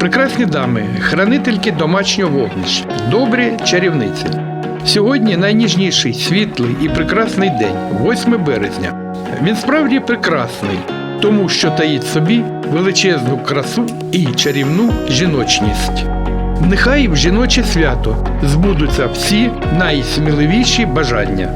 Прекрасні дами, хранительки домашнього вогнища, добрі чарівниці. Сьогодні найніжніший, світлий і прекрасний день, 8 березня. Він справді прекрасний, тому що таїть собі величезну красу і чарівну жіночність. Нехай в жіноче свято збудуться всі найсміливіші бажання.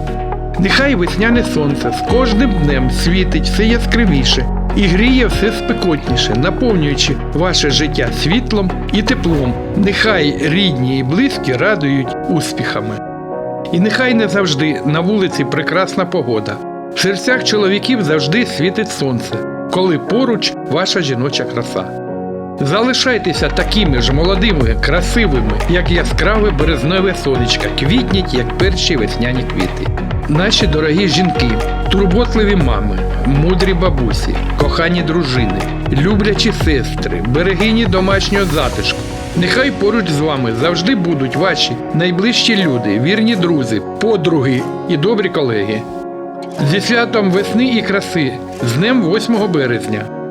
Нехай весняне сонце з кожним днем світить все яскравіше і гріє все спекотніше, наповнюючи ваше життя світлом і теплом. Нехай рідні і близькі радують успіхами. І нехай не завжди на вулиці прекрасна погода. В серцях чоловіків завжди світить сонце, коли поруч ваша жіноча краса. Залишайтеся такими ж молодими, красивими, як яскраве березневе сонечко, квітніть, як перші весняні квіти. Наші дорогі жінки, турботливі мами, мудрі бабусі, кохані дружини, люблячі сестри, берегині домашнього затишку. Нехай поруч з вами завжди будуть ваші найближчі люди, вірні друзі, подруги і добрі колеги. Зі святом весни і краси, з днем 8 березня.